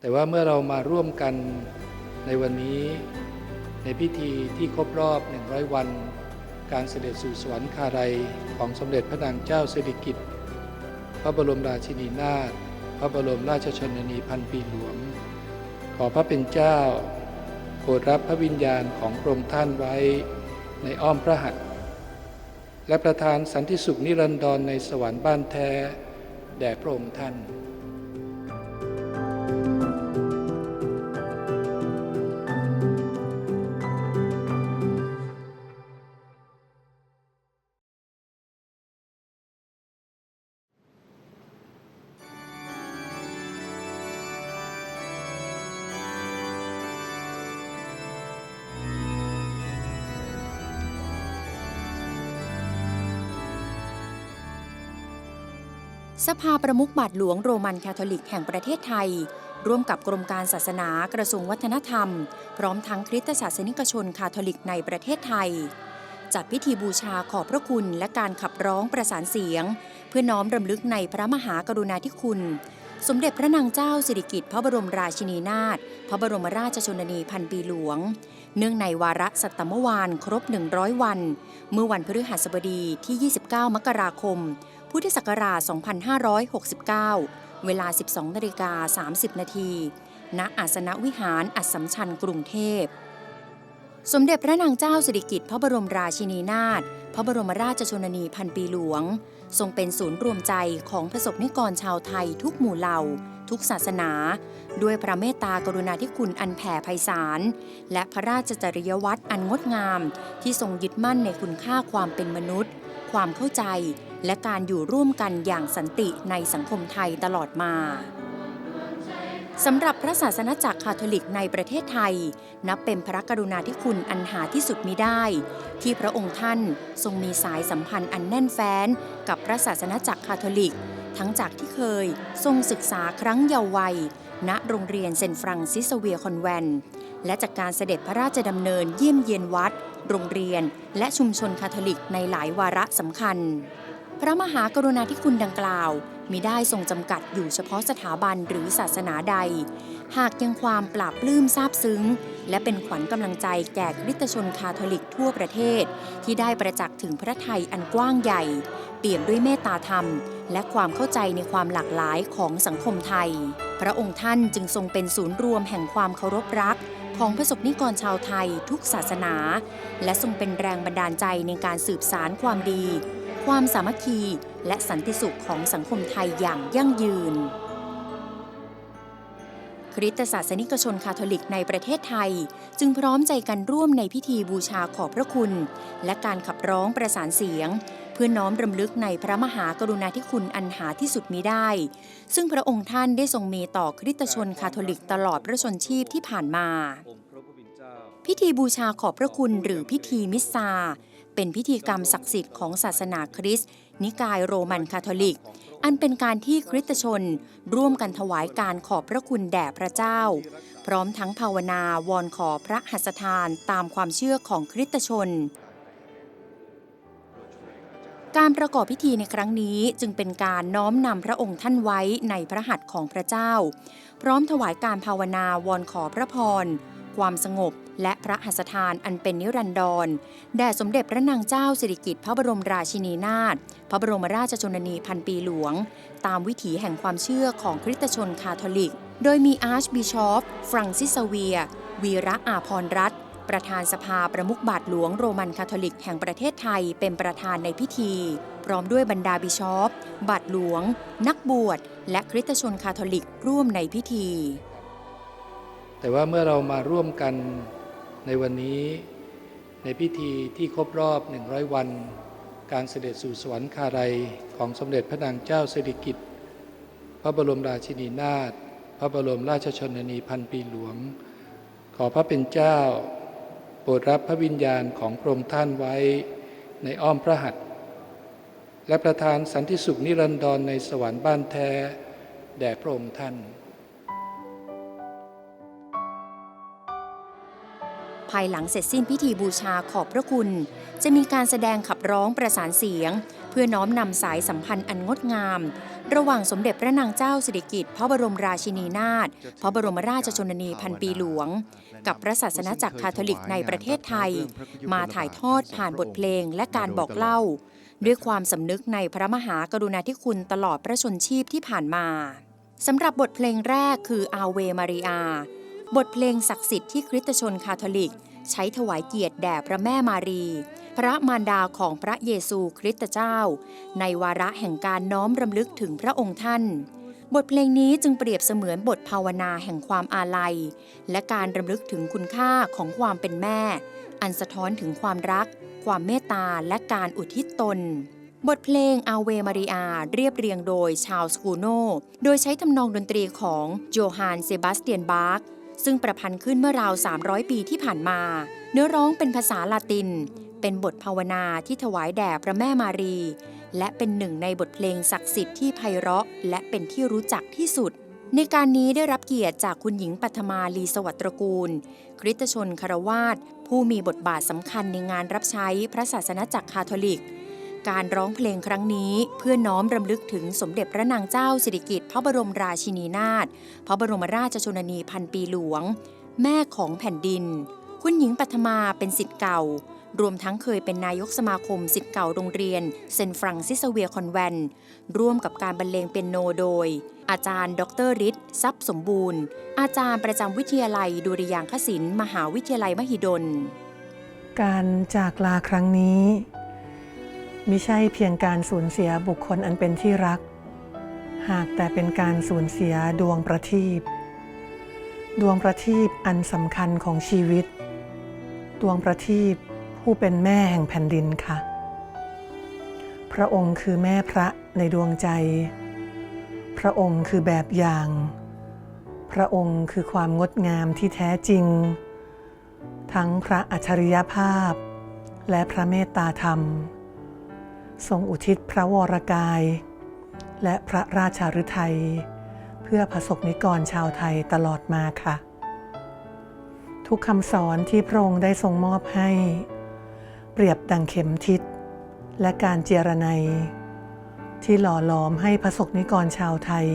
แต่ว่าเมื่อเรามาร่วมกันในวันนี้ในพิธีที่ครบรอบ 100 วัน การเสด็จสู่สวรรคาลัยของสมเด็จพระนางเจ้าสิริกิติ์พระบรมราชินีนาถพระบรมราชชนนีพันปีหลวง ขอพระเป็นเจ้าโปรดรับพระวิญญาณของพระองค์ท่านไว้ในอ้อมพระหัตถ์และประทานสันติสุขนิรันดรในสวรรค์บ้านแท้ แด่พระองค์ท่าน สภาประมุขบาทหลวงโรมันคาทอลิกแห่งประเทศไทย ร่วมกับกรมการศาสนากระทรวงวัฒนธรรม พร้อมทั้งคริสตศาสนิกชนคาทอลิกในประเทศไทย จัดพิธีบูชาขอบพระคุณและการขับร้องประสานเสียง เพื่อน้อมรำลึกในพระมหากรุณาธิคุณ สมเด็จพระนางเจ้าสิริกิติ์พระบรมราชินีนาถพระบรมราชชนนีพันปีหลวง เนื่องในวาระสัตตมวานครบ 100 วัน เมื่อวันพฤหัสบดีที่ 29 มกราคม พุทธศักราช 2569 เวลา 12นาฬิกา30 นาทีณอาสนวิหารอัสสัมชัญกรุงเทพ สมเด็จพระนางเจ้าสิริกิติ์พระบรมราชินีนาถพระบรมราชชนนีพันปีหลวง ทรงเป็นศูนย์รวมใจของประสบนิกรชาวไทยทุกหมู่เหล่า ทุกศาสนา ด้วยพระเมตตากรุณาธิคุณอันแผ่ไพศาล และพระราชจริยวัตรอันงดงาม ที่ทรงยึดมั่นในคุณค่าความเป็นมนุษย์ ความเข้าใจ และการอยู่ร่วมกันอย่างสันติในสังคมไทยตลอดมาสำหรับพระศาสนาจักรคาทอลิกในประเทศไทย นับเป็นพระกรุณาธิคุณอันหาที่สุดมิได้ ที่พระองค์ท่านทรงมีสายสัมพันธ์อันแน่นแฟ้น กับพระศาสนาจักรคาทอลิก ทั้งจากที่เคยทรงศึกษาครั้งเยาว์วัย ณโรงเรียนเซนฟรังซิสเวียคอนแวน และจากการเสด็จพระราชดำเนินเยี่ยมเยียนวัด โรงเรียน และชุมชนคาทอลิกในหลายวาระสำคัญ พระมหากรุณาธิคุณดังกล่าวมิได้ทรงจำกัดอยู่เฉพาะสถาบันหรือศาสนาใด หากยังความปราบปลื้มซาบซึ้ง และเป็นขวัญกำลังใจแก่คริสตชนคาทอลิกทั่วประเทศ ที่ได้ประจักษ์ถึงพระไทยอันกว้างใหญ่ เปี่ยมด้วยเมตตาธรรม และความเข้าใจในความหลากหลายของสังคมไทย พระองค์ท่านจึงทรงเป็นศูนย์รวมแห่งความเคารพรักของประสบนิกรชาวไทยทุกศาสนา และทรงเป็นแรงบันดาลใจในการสืบสารความดี ความสามัคคีและสันติสุขของสังคมไทยอย่างยั่งยืน คริสตศาสนิกชนคาทอลิกในประเทศไทย จึงพร้อมใจกันร่วมในพิธีบูชาขอบพระคุณ และการขับร้องประสานเสียง เพื่อน้อมรำลึกในพระมหากรุณาธิคุณอันหาที่สุดมิได้ ซึ่งพระองค์ท่านได้ทรงมีต่อคริสตชนคาทอลิกตลอดพระชนชีพที่ผ่านมาองค์พระผู้เป็นเจ้าพิธีบูชาขอบพระคุณหรือพิธีมิสซา เป็นพิธีกรรมศักดิ์สิทธิ์ของศาสนาคริสต์นิกายโรมันคาทอลิก อันเป็นการที่คริสตชน ร่วมกันถวายการขอบพระคุณแด่พระเจ้า พร้อมทั้งภาวนาวอนขอพระหัสถานตามความเชื่อของคริสตชนการประกอบพิธีในครั้งนี้จึงเป็นการน้อมนำพระองค์ท่านไว้ในพระหัตถ์ของพระเจ้า พร้อมถวายการภาวนาวอนขอพระพร ความสงบ และพระหัสถานอันเป็นนิรันดรแด่สมเด็จพระนางเจ้าสิริกิติ์พระบรมราชินีนาถพระบรมราชชนนีพันปีหลวง ตามวิถีแห่งความเชื่อของคริสตชนคาทอลิก โดยมีอาร์ชบิชอปฟรังซิสเวีย วีระอาพรรัตประธานสภาประมุขบาทหลวงโรมันคาทอลิกแห่งประเทศไทยเป็นประธานในพิธี พร้อมด้วยบรรดาบิชอปบาทหลวง นักบวช และคริสตชนคาทอลิกร่วมในพิธี แต่ว่าเมื่อเรามาร่วมกันในวันนี้ ในพิธีที่ครบรอบ 100 วัน การเสด็จสู่สวรรคาลัยของสมเด็จพระนางเจ้าสิริกิติ์พระบรมราชินีนาถพระบรมราชชนนีพันปีหลวง ขอพระเป็นเจ้า โปรดรับพระวิญญาณของพระองค์ท่านไว้ในอ้อมพระหัตถ์และประทานสันติสุขนิรันดรในสวรรค์บ้านแท้ แด่พระองค์ท่าน ภายหลังเสร็จสิ้นพิธีบูชาขอบพระคุณ จะมีการแสดงขับร้องประสานเสียง เพื่อน้อมนำสายสัมพันธ์อันงดงาม ระหว่างสมเด็จพระนางเจ้าสิริกิติ์พระบรมราชินีนาถพระบรมราชชนนีพันปีหลวง กับพระศาสนาจักรคาทอลิกในประเทศไทย มาถ่ายทอดผ่านบทเพลงและการบอกเล่า ด้วยความสำนึกในพระมหากรุณาธิคุณตลอดพระชนชีพที่ผ่านมาสำหรับบทเพลงแรกคืออาเวมาริอา บทเพลงศักดิ์สิทธิ์ที่คริสตชนคาทอลิก ใช้ถวายเกียรติแด่พระแม่มารี พระมารดาของพระเยซูคริสตเจ้า ในวาระแห่งการน้อมรำลึกถึงพระองค์ท่าน บทเพลงนี้จึงเปรียบเสมือนบทภาวนาแห่งความอาลัย และการรำลึกถึงคุณค่าของความเป็นแม่ อันสะท้อนถึงความรัก ความเมตตาและการอุทิศตนบทเพลงอาเวมาริอาเรียบเรียงโดยชาลสกูโน โดยใช้ทำนองดนตรีของโจฮานเซบาสเตียนบาร์ก ซึ่งประพันธ์ขึ้นเมื่อราว 300 ปีที่ผ่านมา เนื้อร้องเป็นภาษาลาติน เป็นบทภาวนาที่ถวายแด่พระแม่มารี และเป็นหนึ่งในบทเพลงศักดิ์สิทธิ์ที่ไพเราะ และเป็นที่รู้จักที่สุด ในการนี้ได้รับเกียรติจากคุณหญิงปัทมาลีสวัสดิ์ตรกูล คริสตชนคารวาสผู้มีบทบาทสำคัญในงานรับใช้พระศาสนาจักรคาทอลิก การร้องเพลงครั้งนี้เพื่อน้อมรำลึกถึงสมเด็จพระนางเจ้าสิริกิติ์พระบรมราชินีนาถพระบรมราชชนนีพันปีหลวง แม่ของแผ่นดิน คุณหญิงปัทมาเป็นสิทธิ์เก่า รวมทั้งเคยเป็นนายกสมาคมสิทธิ์เก่าโรงเรียนเซนฟรังซิสเวียคอนแวนร่วมกับการบรรเลงเปียโนโดย อาจารย์ ดรฤทธิ์ทรัพย์สมบูรณ์ อาจารย์ประจำวิทยาลัยดุริยางคศิลป์มหาวิทยาลัยมหิดล การจากลาครั้งนี้ มิใช่เพียงการสูญเสียบุคคลอันเป็นที่รัก หากแต่เป็นการสูญเสียดวงประทีปดวงประทีปอันสำคัญของชีวิต ดวงประทีปผู้เป็นแม่แห่งแผ่นดินค่ะ พระองค์คือแม่พระในดวงใจ พระองค์คือแบบอย่าง พระองค์คือความงดงามที่แท้จริง ทั้งพระอัจฉริยภาพ และพระเมตตาธรรม ทรงอุทิศพระวรกาย และพระราชาฤทัย เพื่อพระสกนิกรชาวไทยตลอดมาค่ะ ทุกคำสอนที่พระองค์ได้ทรงมอบให้ เปรียบดังเข็มทิศ และการเจรไนยที่หล่อหลอมให้พระสกนิกรชาวไทย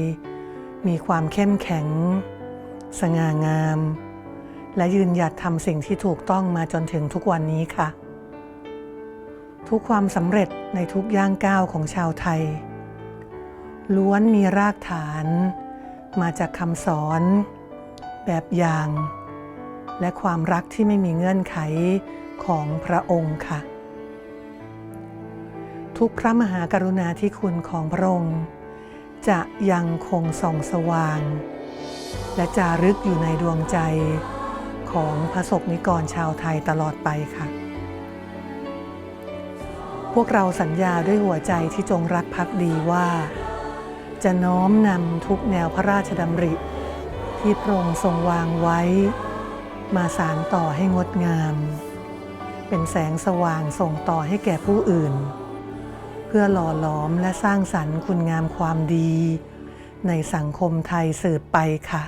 มีความเข้มแข็ง สง่างาม และยืนหยัดทำสิ่งที่ถูกต้องมาจนถึงทุกวันนี้ค่ะ ทุกความสำเร็จในทุกย่างก้าวของชาวไทย ล้วนมีรากฐานมาจากคำสอน แบบอย่าง และความรักที่ไม่มีเงื่อนไขของพระองค์ค่ะ ทุกพระมหากรุณาธิคุณของพระองค์ จะยังคงส่องสว่าง และจารึกอยู่ในดวงใจของพระสกนิกรชาวไทยตลอดไปค่ะ พวกเราสัญญาด้วยหัวใจที่จงรักภักดีว่า จะน้อมนำทุกแนวพระราชดำริ ที่พระองค์ทรงวางไว้ มาสารต่อให้งดงาม เป็นแสงสว่างส่งต่อให้แก่ผู้อื่น เพื่อหล่อหลอมและสร้างสรรค์คุณงามความดี ในสังคมไทยสืบไปค่ะ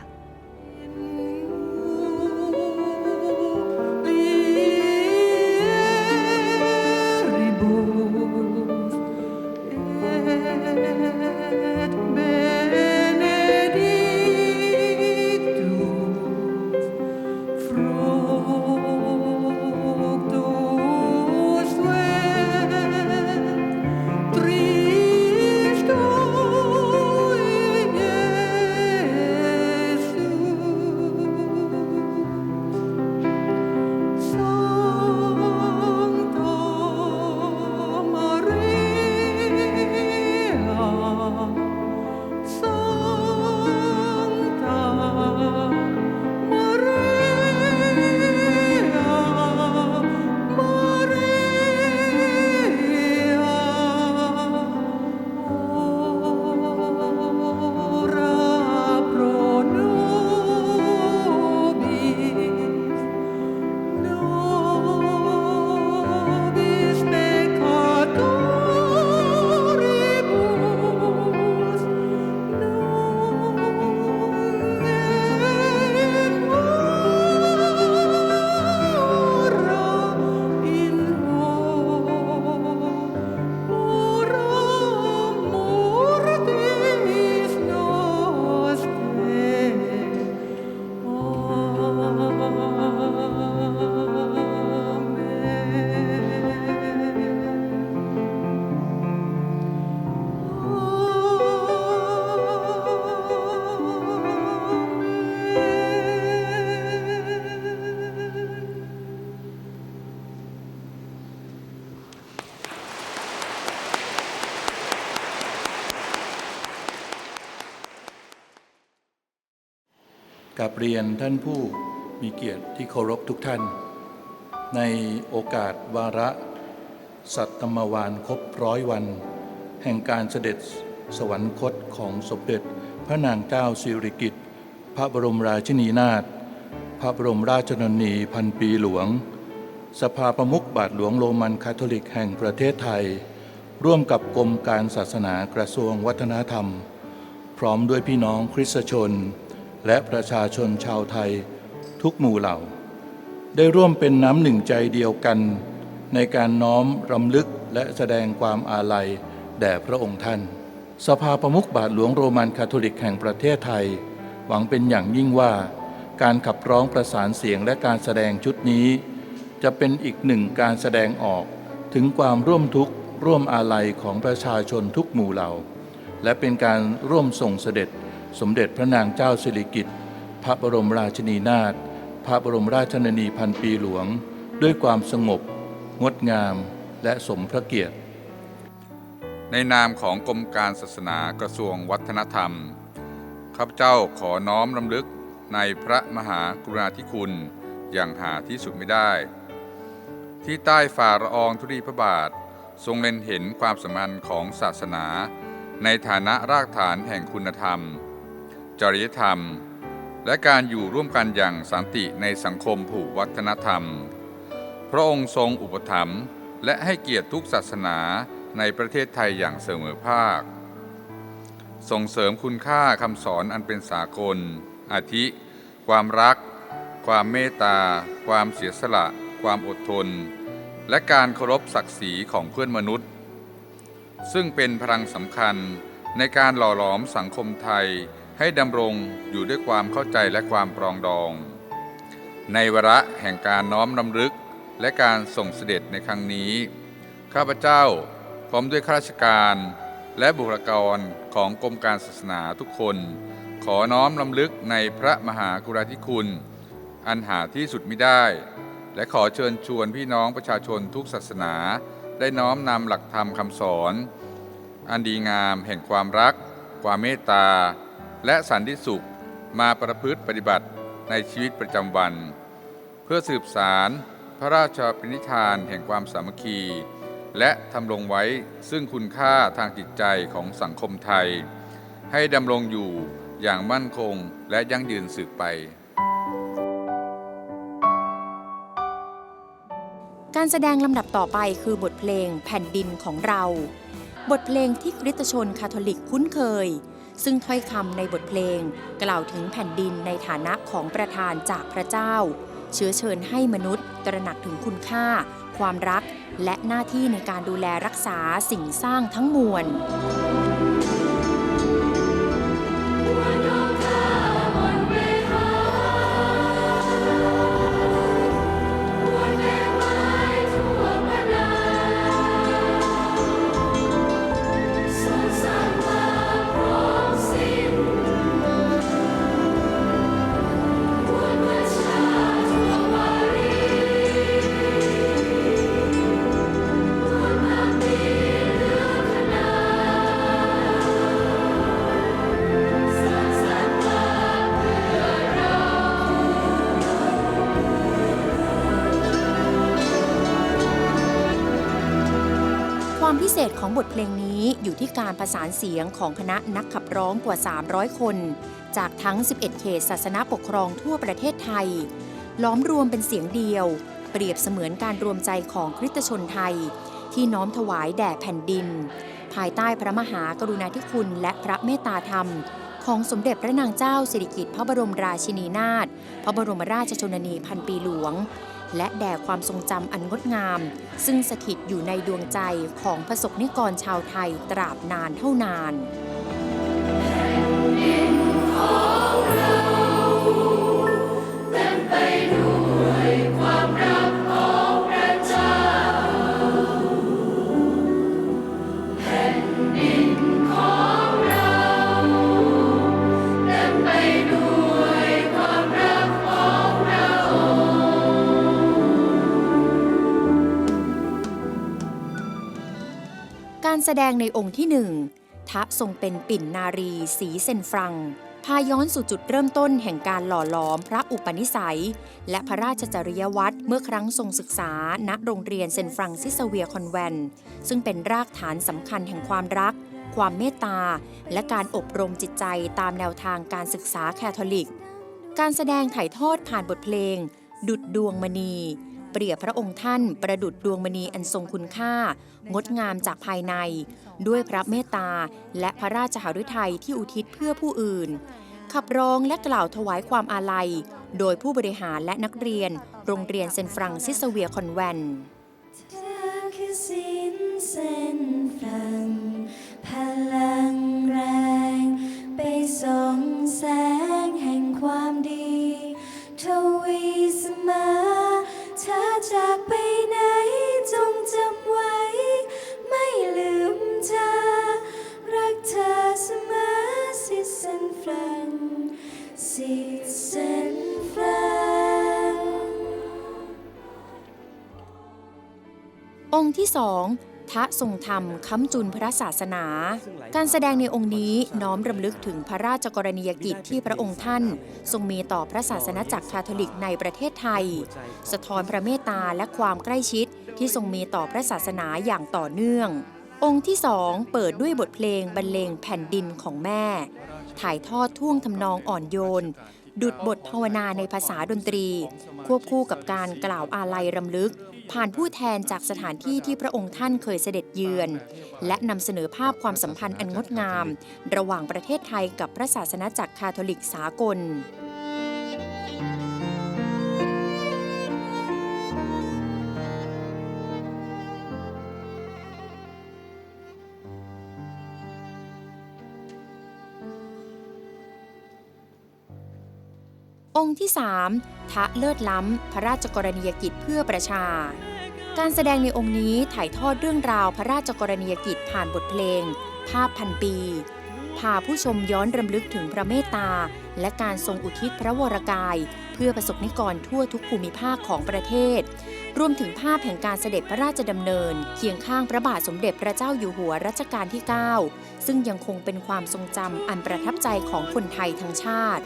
กับเรียนท่านผู้มีเกียรติที่เคารพทุกท่าน ในโอกาสวาระ สัตตมวานครบร้อยวัน แห่งการเสด็จสวรรคตของสมเด็จพระนางเจ้าสิริกิติ์พระบรมราชินีนาถพระบรมราชชนนีพันปีหลวง สภาประมุขบาทหลวงโรมันคาทอลิกแห่งประเทศไทย ร่วมกับกรมการศาสนากระทรวงวัฒนธรรม พร้อมด้วยพี่น้องคริสตชน และประชาชนชาวไทยทุกหมู่เหล่า ได้ร่วมเป็นน้ำหนึ่งใจเดียวกัน ในการน้อมรำลึกและแสดงความอาลัยแด่พระองค์ท่าน สภาประมุขบาทหลวงโรมันคาทอลิกแห่งประเทศไทย หวังเป็นอย่างยิ่งว่า การขับร้องประสานเสียงและการแสดงชุดนี้ จะเป็นอีกหนึ่งการแสดงออกถึงความร่วมทุกข์ร่วมอาลัยของประชาชนทุกหมู่เหล่า และเป็นการร่วมส่งเสด็จ สมเด็จพระนางเจ้าสิริกิติ์พระบรมราชินีนาถพระบรมราชชนนีพันปีหลวง ด้วยความสงบ งดงามและสมพระเกียรติ ในนามของกรมการศาสนากระทรวงวัฒนธรรม ข้าพเจ้าขอน้อมรำลึกในพระมหากรุณาธิคุณอย่างหาที่สุดไม่ได้ ที่ใต้ฝ่าละอองธุลีพระบาท ทรงเล็งเห็นความสำคัญของศาสนา ในฐานะรากฐานแห่งคุณธรรม จริยธรรม และการอยู่ร่วมกันอย่างสันติในสังคมผูกวัฒนธรรม พระองค์ทรงอุปถัมภ์และให้เกียรติทุกศาสนาในประเทศไทยอย่างเสมอภาค ส่งเสริมคุณค่าคำสอนอันเป็นสากล อาทิ ความรัก ความเมตตา ความเสียสละ ความอดทน และการเคารพศักดิ์ศรีของเพื่อนมนุษย์ ซึ่งเป็นพลังสำคัญในการหล่อหลอมสังคมไทย ให้ดำรงอยู่ด้วยความเข้าใจและความปรองดอง ในวาระแห่งการน้อมรำลึกและการส่งเสด็จในครั้งนี้ ข้าพเจ้าพร้อมด้วยข้าราชการ และบุคลากรของกรมการศาสนาทุกคน ขอน้อมรำลึกในพระมหากรุณาธิคุณ อันหาที่สุดไมิได้ และขอเชิญชวนพี่น้องประชาชนทุกศาสนา ได้น้อมนำหลักธรรมคำสอน อันดีงามแห่งความรัก ความเมตตา และสันติสุขมาประพฤติปฏิบัติในชีวิตประจำวัน เพื่อสืบสารพระราชปณิธานแห่งความสามัคคี และทำลงไว้ซึ่งคุณค่าทางจิตใจของสังคมไทย ให้ดำรงอยู่อย่างมั่นคงและยั่งยืนสืบไป การแสดงลำดับต่อไปคือบทเพลงแผ่นดินของเรา บทเพลงที่คริสตชนคาทอลิกคุ้นเคย ซึ่งถ้อยคำในบทเพลง กล่าวถึงแผ่นดินในฐานะของประธานจากพระเจ้า เชื้อเชิญให้มนุษย์ตระหนักถึงคุณค่า ความรัก และหน้าที่ในการดูแลรักษาสิ่งสร้างทั้งมวล เศษของบทเพลงนี้อยู่ที่การประสานเสียงของคณะนักขับร้องกว่า 300 คน จากทั้ง 11 เขตศาสนาปกครองทั่วประเทศไทย ล้อมรวมเป็นเสียงเดียว เปรียบเสมือนการรวมใจของคริสตชนไทย ที่น้อมถวายแด่แผ่นดิน ภายใต้พระมหากรุณาธิคุณและพระเมตตาธรรม ของสมเด็จพระนางเจ้าสิริกิติ์พระบรมราชินีนาถพระบรมราชชนนีพันปีหลวง และแด่ความทรงจำอันงดงาม ซึ่งสถิตอยู่ในดวงใจของประสบนิกรชาวไทยตราบนานเท่านาน แสดงในองค์ที่หนึ่งทะทรงเป็นปิ่นนารี สีเซนฟรัง พาย้อนสู่จุดเริ่มต้นแห่งการหล่อหลอมพระอุปนิสัย และพระราชจริยวัตรเมื่อครั้งทรงศึกษา ณโรงเรียนเซนฟรังซิสเวียคอนแวนต์ซึ่งเป็นรากฐานสำคัญแห่งความรัก ความเมตตา และการอบรมจิตใจตามแนวทางการศึกษาแคทอลิก การแสดงถ่ายทอดผ่านบทเพลง ดุดดวงมณี เปรียบพระองค์ท่านประดุดดวงมณีอันทรงคุณค่า งดงามจากภายใน ด้วยพระเมตตา และพระราชหฤทัยที่อุทิศเพื่อผู้อื่น ขับร้องและกล่าวถวายความอาลัย โดยผู้บริหารและนักเรียน โรงเรียนเซนฟรังซิสเวียคอนแวนพลังแรง ไปส่องแสงแห่งความดี ทวีสมอเธอ จากไปไหนจงจำไว้ ไม่ลืมเธอ รักเธอเสมอสิสันฟรังสิสันฟรังองค์ที่สอง ทะทรงธรรมค้ำจุนพระศาสนา การแสดงในองค์นี้น้อมรำลึกถึงพระราชกรณียกิจที่พระองค์ท่าน ทรงมีต่อพระศาสนาจักรคาทอลิกในประเทศไทย สะท้อนพระเมตตาและความใกล้ชิดที่ทรงมีต่อพระศาสนาอย่างต่อเนื่อง องค์ที่สองเปิดด้วยบทเพลงบรรเลงแผ่นดินของแม่ ถ่ายทอดท่วงทำนองอ่อนโยน ดุดบทภาวนาในภาษาดนตรี ควบคู่กับการกล่าวอาลัยรำลึก ผ่านผู้แทนจากสถานที่ที่พระองค์ท่านเคยเสด็จเยือน และนำเสนอภาพความสัมพันธ์อันงดงาม ระหว่างประเทศไทยกับพระศาสนาจักรคาทอลิกสากล ที่ 3 ทะเลิศล้ำ พระราชกรณียกิจเพื่อประชา การแสดงในองค์นี้ถ่ายทอดเรื่องราวพระราชกรณียกิจผ่านบทเพลง ภาพพันปี พาผู้ชมย้อนรำลึกถึงพระเมตตา และการทรงอุทิศพระวรกาย เพื่อประสบนิกรทั่วทุกภูมิภาคของประเทศ รวมถึงภาพแห่งการเสด็จพระราชดำเนิน เคียงข้างพระบาทสมเด็จพระเจ้าอยู่หัวรัชกาลที่ 9 ซึ่งยังคงเป็นความทรงจำอันประทับใจของคนไทยทั้งชาติ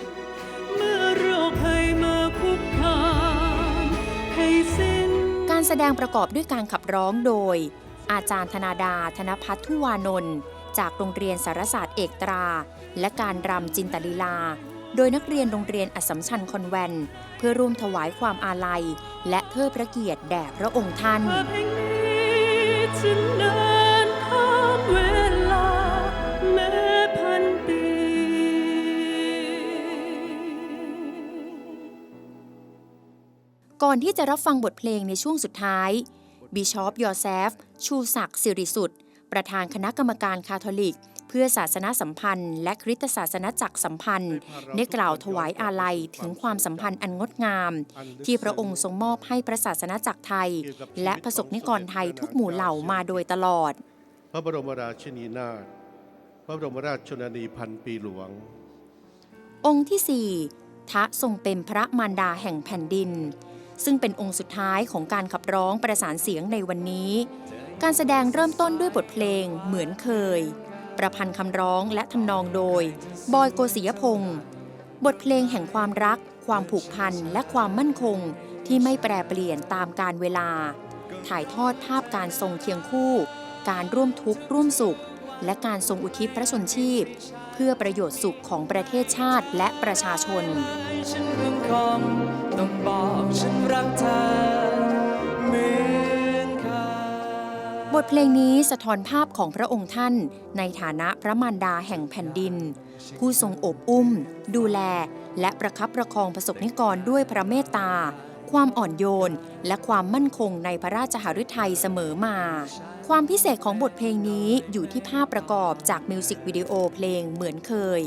การแสดงประกอบด้วยการขับร้องโดย อาจารย์ธนาดา ธนพัฒน์ทุวานนท์จากโรงเรียนสารศาสตร์เอกตรา และการรำจินตลีลา โดยนักเรียนโรงเรียนอัสสัมชัญคอนแวน เพื่อร่วมถวายความอาลัย และเทิดพระเกียรติแด่พระองค์ท่าน ก่อนที่จะรับฟังบทเพลงในช่วงสุดท้ายบิชอปยอแซฟ ชูศักดิ์สิริสุทธิ์ประธานคณะกรรมการคาทอลิก เพื่อศาสนาสัมพันธ์ และคริสตศาสนจักรสัมพันธ์ ได้กล่าวถวายอาลัยถึงความสัมพันธ์อันงดงาม ที่พระองค์ทรงมอบให้พระศาสนาจักรไทย และประสบนิกรไทยทุกหมู่เหล่ามาโดยตลอด พระบรมราชินีนาถพระบรมราชชนนีพันปีหลวง องค์ที่ 4 ทะทรงเป็นพระมารดาแห่งแผ่นดิน ซึ่งเป็นองค์สุดท้ายของการขับร้องประสานเสียงในวันนี้ การแสดงเริ่มต้นด้วยบทเพลงเหมือนเคย ประพันธ์คำร้องและทำนองโดย บอยโกศิยพงศ์บทเพลงแห่งความรัก ความผูกพัน และความมั่นคง ที่ไม่แปรเปลี่ยนตามการเวลา ถ่ายทอดภาพการทรงเคียงคู่ การร่วมทุกข์ร่วมสุข และการทรงอุทิศพระชนชีพ เพื่อประโยชน์สุขของประเทศชาติและประชาชนฉัน ต้องบอกฉันรักเธอเหมือนเคยบทเพลงนี้สะท้อนภาพของพระองค์ท่าน ในฐานะพระมารดาแห่งแผ่นดิน ผู้ทรงอบอุ้ม ดูแล และประคับประคองประสบนิกรด้วยพระเมตตา ความอ่อนโยน และความมั่นคงในพระราชหฤทัยเสมอมา ความพิเศษของบทเพลงนี้อยู่ที่ภาพประกอบจากมิวสิกวิดีโอเพลงเหมือนเคย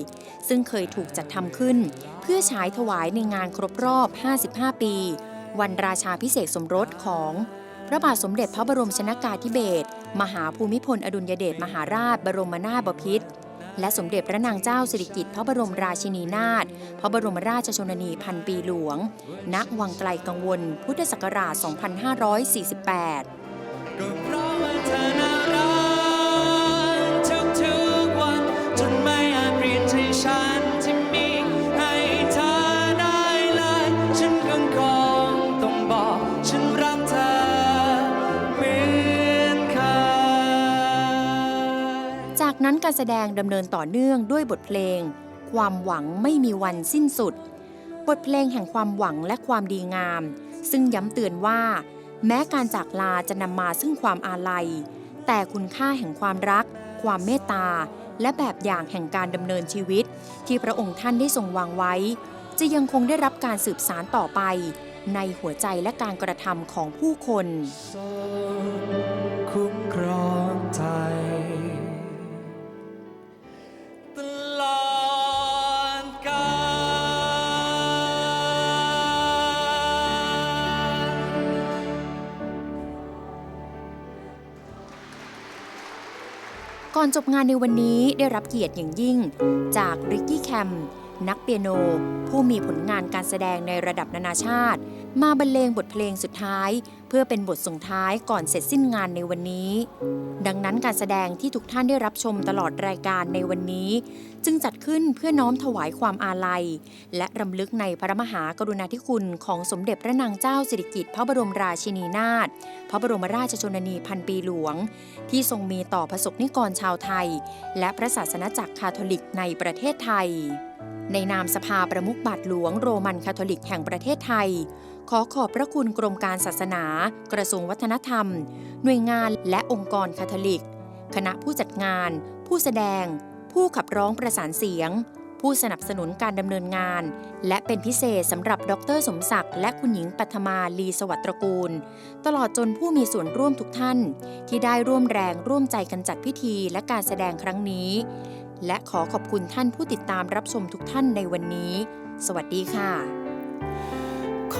ซึ่งเคยถูกจัดทำขึ้น เพื่อฉายถวายในงานครบรอบ 55 ปี วันราชาพิเศษสมรสของ พระบาทสมเด็จพระบรมชนากาธิเบศรมหาภูมิพลอดุลยเดชมหาราช บรมนาถบพิตรและสมเด็จพระนางเจ้าสิริกิติ์พระบรมราชินีนาถ พระบรมราชชนนีพันปีหลวง ณ วังไกลกังวล พุทธศักราช 2548 นั้นการแสดงดำเนินต่อเนื่องด้วยบทเพลง ความหวังไม่มีวันสิ้นสุด บทเพลงแห่งความหวังและความดีงาม ซึ่งย้ำเตือนว่า แม้การจากลาจะนำมาซึ่งความอาลัย แต่คุณค่าแห่งความรัก ความเมตตา และแบบอย่างแห่งการดำเนินชีวิต ที่พระองค์ท่านได้ทรงวางไว้ จะยังคงได้รับการสืบสารต่อไป ในหัวใจและการกระทำของผู้คนคุ้มครองไท อนจบงานในวันนี้ได้รับเกียรติอย่างยิ่ง จากริกกี้แคมนักเปียโน ผู้มีผลงานการแสดงในระดับนานาชาติ มาบรรเลงบทเพลงสุดท้าย พื่อเป็นบทส่งท้ายก่อนเสร็จสิ้นงานในวันนี้ ดังนั้นการแสดงที่ทุกท่านได้รับชมตลอดรายการในวันนี้ จึงจัดขึ้นเพื่อน้อมถวายความอาลัย และรำลึกในพระมหากรุณาธิคุณของสมเด็จพระนางเจ้าสิริกิติ์พระบรมราชินีนาถพระบรมราชชนนีพันปีหลวง ที่ทรงมีต่อประสบนิกรชาวไทย และพระศาสนจักรคาทอลิกในประเทศไทย ในนามสภาประมุขบาทหลวงโรมันคาทอลิกแห่งประเทศไทย ขอขอบพระคุณกรมการศาสนา กระทรวงวัฒนธรรม หน่วยงานและองค์กรคาทอลิก คณะผู้จัดงาน ผู้แสดง ผู้ขับร้องประสานเสียง ผู้สนับสนุนการดำเนินงาน และเป็นพิเศษสำหรับดรสมศักดิ์และคุณหญิงปัทมาลีสวัสดิ์ตรกูล ตลอดจนผู้มีส่วนร่วมทุกท่าน ที่ได้ร่วมแรงร่วมใจกันจัดพิธีและการแสดงครั้งนี้ และขอขอบคุณท่านผู้ติดตามรับชมทุกท่านในวันนี้ สวัสดีค่ะ ข